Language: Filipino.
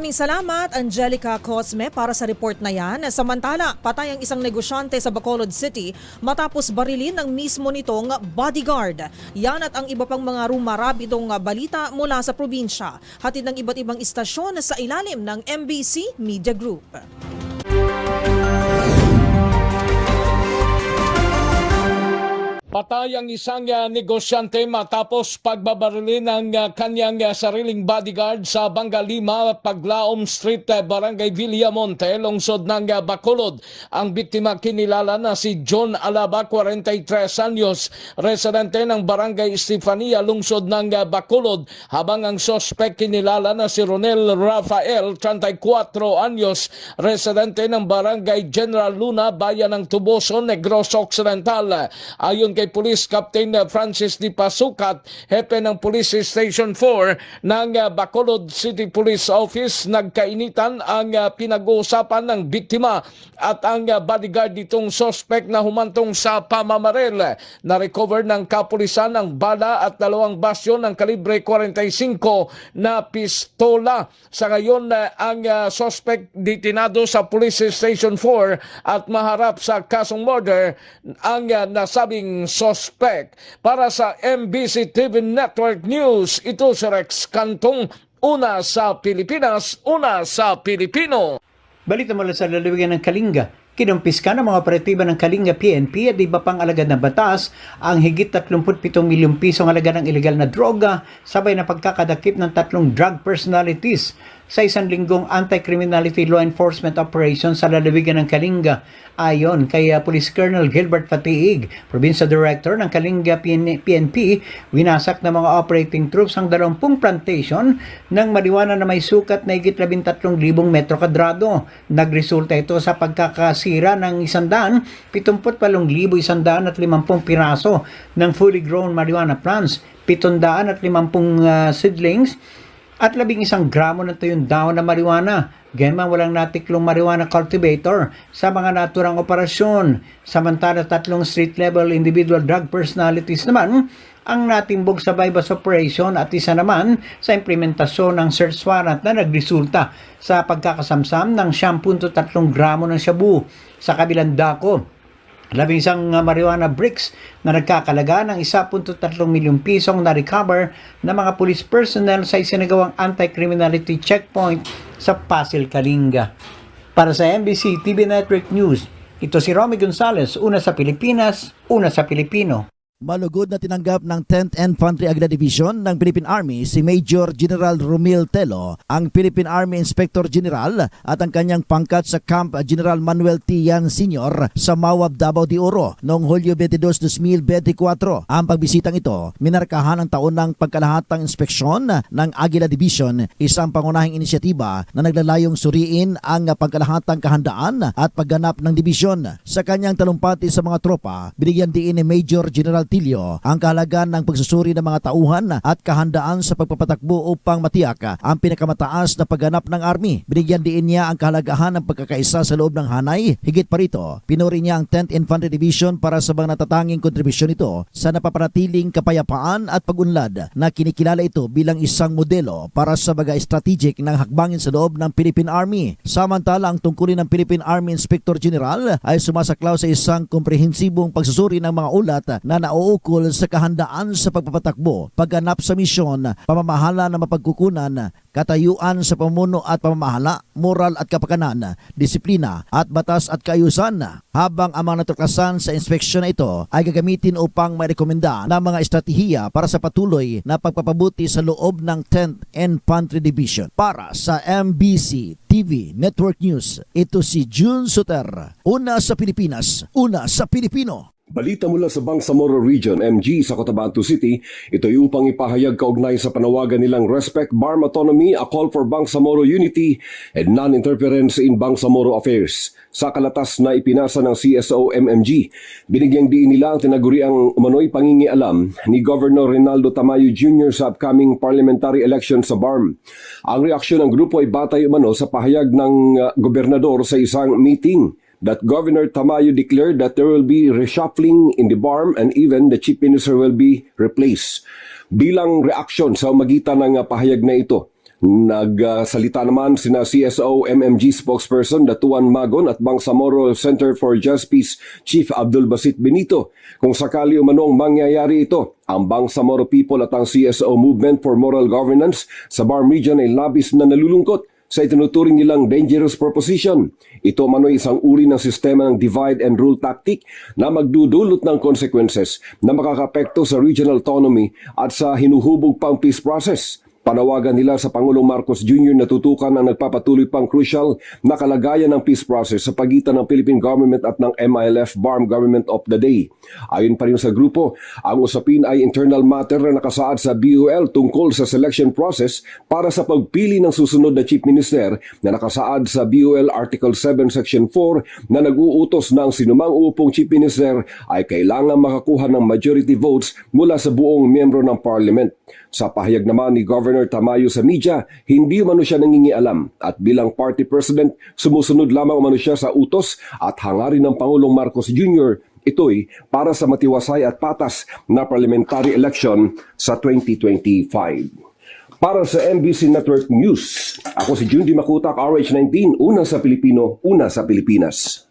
Maraming salamat, Angelica Cosme, para sa report na yan. Samantala, patay ang isang negosyante sa Bacolod City matapos barilin ng mismo nitong bodyguard. Yan at ang iba pang mga rumarabidong balita mula sa probinsya. Hatid ng iba't ibang istasyon sa ilalim ng MBC Media Group. Patay ang isang uh, negosyante matapos pagbabarili ng uh, kanyang uh, sariling bodyguard sa Bangalima, Paglaom Street, uh, Barangay Villamonte, lungsod ng uh, Bacolod. Ang biktima kinilala na si John Alaba, 43 anyos, residente ng Barangay Estefania, lungsod ng uh, Bacolod, habang ang sospek kinilala na si Ronel Rafael, 34 anyos, residente ng Barangay General Luna, bayan ng Tuboso, Negros Occidental. Ayon kay Police Captain Francis Di Pasukat, hepe ng Police Station 4 ng uh, Bacolod City Police Office, nagkainitan ang uh, pinag-uusapan ng biktima at ang uh, bodyguard nitong suspect na humantong sa pamamarel. Na-recover ng kapulisan ang bala at dalawang basyon ng kalibre 45 na pistola. Sa ngayon, ang uh, suspect ditinado sa Police Station 4 at maharap sa kasong murder ang nasabing suspect. Para sa MBC TV Network News, ito si Rex Cantong, una sa Pilipinas, una sa Pilipino. Balita mula sa lalawigan ng Kalinga. Kinumpis ka ng mga operatiba ng Kalinga PNP at iba pang alagad ng batas ang higit 37 milyong pisong alagad ng ilegal na droga sabay na pagkakadakip ng tatlong drug personalities sa isang linggong anti-criminality law enforcement operation sa lalawigan ng Kalinga. Ayon kay uh, Police Colonel Gilbert Fatiig, Provincial Director ng Kalinga PNP, winasak ng mga operating troops ang 20 plantation ng marijuana na may sukat na higit 13,000 metro kadrado. Nagresulta ito sa pagkakasira ng 178,150 piraso ng fully grown marijuana plants, 750 uh, seedlings, at labing isang gramo ng tuyong dahon na marijuana. Gayman walang natiklong marijuana cultivator sa mga naturang operasyon. Samantala tatlong street level individual drug personalities naman ang natimbog sa bypass operation at isa naman sa implementasyon ng search warrant na nagresulta sa pagkakasamsam ng 10.3 gramo ng shabu sa kabilang dako labing isang uh, marijuana bricks na nagkakalaga ng 1.3 milyong pisong na-recover ng mga police personnel sa isinagawang anti-criminality checkpoint sa Pasig, Kalinga. Para sa MBC TV Network News, ito si Romy Gonzalez, una sa Pilipinas, una sa Pilipino. Malugod na tinanggap ng 10th Infantry Aguila Division ng Philippine Army si Major General Romil Telo, ang Philippine Army Inspector General at ang kanyang pangkat sa Camp General Manuel T. Yan Sr. sa Mawab, Davao de Oro noong Hulyo 22, 2024. Ang pagbisitang ito, minarkahan ang taon ng pagkalahatang inspeksyon ng Aguila Division, isang pangunahing inisyatiba na naglalayong suriin ang pagkalahatang kahandaan at pagganap ng dibisyon. Sa kanyang talumpati sa mga tropa, binigyan diin ni Major General Tilio ang kahalagan ng pagsusuri ng mga tauhan at kahandaan sa pagpapatakbo upang matiyak ang pinakamataas na pagganap ng Army. Binigyan din niya ang kahalagahan ng pagkakaisa sa loob ng hanay. Higit pa rito, pinuri niya ang 10th Infantry Division para sa mga natatanging kontribusyon nito sa napapanatiling kapayapaan at pagunlad na kinikilala ito bilang isang modelo para sa mga strategic ng hakbangin sa loob ng Philippine Army. Samantala, ang tungkulin ng Philippine Army Inspector General ay sumasaklaw sa isang komprehensibong pagsusuri ng mga ulat na nauukol sa kahandaan sa pagpapatakbo, pagganap sa misyon, pamamahala na mapagkukunan, katayuan sa pamuno at pamamahala, moral at kapakanan, disiplina at batas at kaayusan. Habang ang mga natuklasan sa inspeksyon na ito ay gagamitin upang mairekomenda ng mga estratehiya para sa patuloy na pagpapabuti sa loob ng 10th Infantry Division. Para sa MBC TV Network News, ito si June Suter. Una sa Pilipinas, una sa Pilipino. Balita mula sa Bangsamoro Region, MG sa Cotabato City, ito ay upang ipahayag kaugnay sa panawagan nilang Respect Barm Autonomy, a call for Bangsamoro Unity and Non-Interference in Bangsamoro Affairs. Sa kalatas na ipinasa ng CSO MMG, binigyang diin nila ang tinaguriang umano'y pangingialam ni Governor Rinaldo Tamayo Jr. sa upcoming parliamentary election sa BARM. Ang reaksyon ng grupo ay batay umano sa pahayag ng uh, gobernador sa isang meeting that Governor Tamayo declared that there will be reshuffling in the BARM and even the Chief Minister will be replaced. Bilang reaksyon sa magitan ng uh, pahayag na ito, Nagsalita naman sina CSO MMG spokesperson Datuan Magon at Bangsamoro Center for Justice Chief Abdul Basit Benito. Kung sakali umanong mangyayari ito, ang Bangsamoro people at ang CSO Movement for Moral Governance sa Barm Region ay labis na nalulungkot sa itinuturing nilang dangerous proposition. Ito manoy isang uri ng sistema ng divide and rule tactic na magdudulot ng consequences na makakapekto sa regional autonomy at sa hinuhubog pang peace process. Panawagan nila sa Pangulong Marcos Jr. na tutukan ang nagpapatuloy pang crucial na kalagayan ng peace process sa pagitan ng Philippine government at ng MILF BARM government of the day. Ayon pa rin sa grupo, ang usapin ay internal matter na nakasaad sa BUL tungkol sa selection process para sa pagpili ng susunod na chief minister na nakasaad sa BUL Article 7 Section 4 na nag-uutos na ang sinumang upong chief minister ay kailangan makakuha ng majority votes mula sa buong miyembro ng parliament. Sa pahayag naman ni Governor Tamayo sa media, hindi umano siya nangingialam at bilang party president, sumusunod lamang umano siya sa utos at hangarin ng Pangulong Marcos Jr. Ito'y para sa matiwasay at patas na parliamentary election sa 2025. Para sa MBC Network News, ako si Jundi Makutak, RH19, una sa Pilipino, una sa Pilipinas.